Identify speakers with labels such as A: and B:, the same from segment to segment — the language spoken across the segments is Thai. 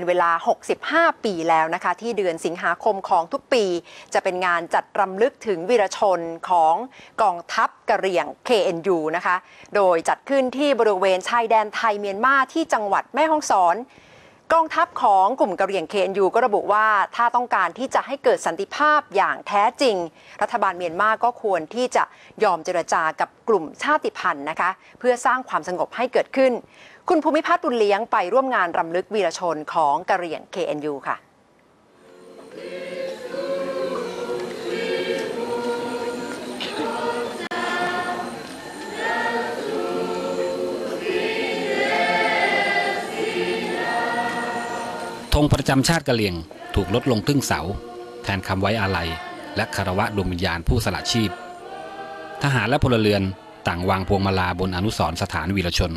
A: เป็นเวลา 65 ปีแล้วนะคะ ที่เดือนสิงหาคมของทุกปี จะเป็นงานจัดรำลึกถึงวีรชนของกองทัพกะเหรี่ยง KNU นะคะ โดยจัดขึ้นที่บริเวณชายแดนไทยเมียนมาที่จังหวัดแม่ฮ่องสอนกองทัพของกลุ่มกะเหรี่ยง KNU ก็ระบุว่าถ้าต้องการที่จะให้เกิดสันติภาพอย่างแท้จริง รัฐบาลเมียนมาก็ควรที่จะยอมเจรจากับกลุ่มชาติพันธุ์นะคะ เพื่อสร้างความสงบให้เกิดขึ้น คุณภูมิพัฒน์บุญเลี้ยงไปร่วมงานรำลึกวีรชนของกะเหรี่ยง KNU ค่ะ
B: ธงประจำชาติกะเหรี่ยงถูกลดลงครึ่งเสา แทนคำไว้อาลัย และคารวะดวงวิญญาณผู้สละชีพ ทหารและพลเรือนต่างวางพวงมาลาบนอนุสรสถานวีรชน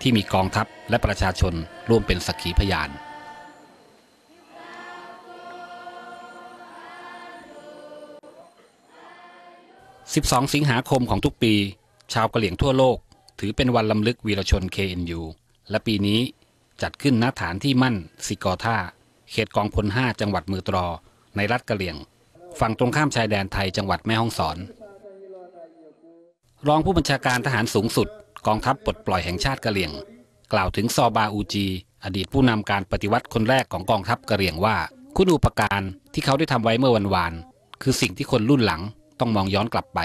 B: ที่มีกองทัพและประชาชนร่วมเป็นสักขีพยาน12 สิงหาคมของทุกปี ชาวกะเหรี่ยงทั่วโลก ถือเป็นวันลำลึกวีรชน KNU และปีนี้จัดขึ้นณฐานที่มั่นสิกอท่า เขตกองพล 5 จังหวัดมือตรอ ในรัฐกะเหรี่ยง ฝั่งตรงข้ามชายแดนไทยจังหวัดแม่ฮ่องสอน รองผู้บัญชาการทหารสูงสุด กองทัพปลดปล่อยแห่งชาติกะเหรี่ยง กล่าวถึงซอบาอูจี อดีตผู้นำการปฏิวัติคนแรกของกองทัพกะเหรี่ยงว่า คุณอุปการที่เขาได้ทำไว้เมื่อวันวาน คือสิ่งที่คนรุ่นหลังต้องมองย้อนกลับไป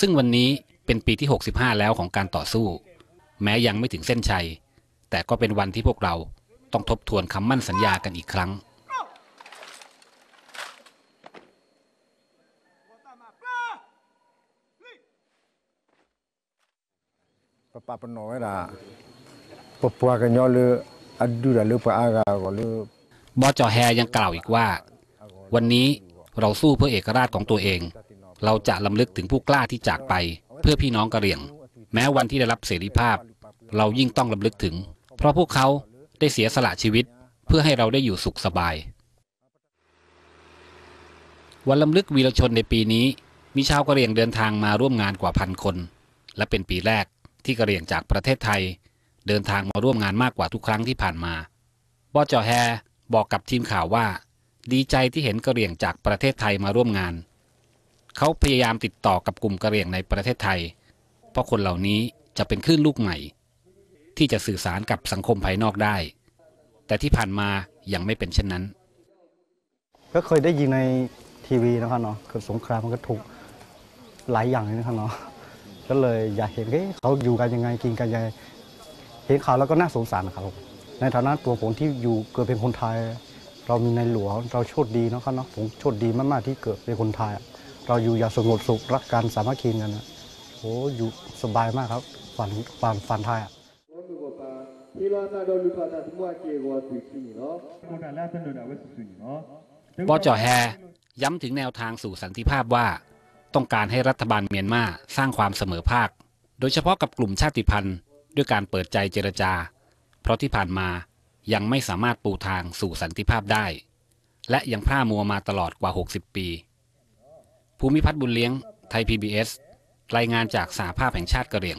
B: ซึ่งวันนี้เป็นปีที่ 65 แล้วของการต่อสู้ แม้ยังไม่ถึงเส้นชัย แต่ก็เป็นวันที่พวกเราต้องทบทวนคำมั่นสัญญากันอีกครั้ง
C: papa peno era popua ka nyo le adu da le pa aga ko le
B: บอจอแฮยังกล่าวอีกว่า วันนี้เราสู้เพื่อเอกราชของตัวเอง เราจะลำลึกถึงผู้กล้าที่จากไป เพื่อพี่น้องกะเหรี่ยง แม้วันที่ได้รับเสรีภาพ เรายิ่งต้องลำลึกถึง เพราะพวกเขาได้เสียสละชีวิต เพื่อให้เราได้อยู่สุขสบาย วันลำลึกวีรชนในปีนี้ มีชาวกะเหรี่ยงเดินทางมาร่วมงานกว่าพันคน และเป็นปีแรก ที่กระเหรี่ยงจากประเทศไทย เดินทางมาร่วมงานมากกว่าทุกครั้งที่ผ่านมาบอจอแฮบอกกับทีมข่าวว่า ดีใจที่เห็นกระเหรี่ยงจากประเทศไทยมาร่วมงาน เขาพยายามติดต่อกับกลุ่มกระเหรี่ยงในประเทศไทย เพราะคนเหล่านี้จะเป็นคลื่นลูกใหม่ ที่จะสื่อสารกับสังคมภายนอกได้ แต่ที่ผ่านมายังไม่เป็นเช่นนั้น
D: ก็เคยได้ยินในทีวีนะครับเนาะคือสงครามมันก็ถูกหลายอย่างเลยนะครับเนาะ ก็เลยอยากเห็นเฮ้ยเขาอยู่กันยังไงกินกันยังไงเห็นข่าวแล้วก็น่าสงสารนะครับผมในฐานะตัวผมที่อยู่เกิดเป็นคนไทย เรามีในหลวงเราโชคดีนะครับเนาะผมโชคดีมากๆที่เกิดเป็นคนไทย เราอยู่อย่างสงบสุขรักกันสามัคคีกันนะโอ้อยู่สบายมากครับฝันฝันฝันไทยอะ
E: ဒီလိုနာတော့လူဖာတာဒီမွားကေကိုသူချင်းနော်
F: ကိုတာလာတန်တော့ဝက်ဆူနီနော်
B: บอจอแฮย้ำถึงแนวทางสู่สันติภาพว่า ต้องการให้รัฐบาลเมียนมาสร้างความเสมอภาค โดยเฉพาะกับกลุ่มชาติพันธุ์ ด้วยการเปิดใจเจรจา เพราะที่ผ่านมายังไม่สามารถปูทางสู่สันติภาพได้ และยังพร่ามัวมาตลอดกว่า 60 ปี ภูมิพัฒน์บุญเลี้ยง ไทย PBS รายงานจากสาภาพแห่งชาติกะเหรี่ยง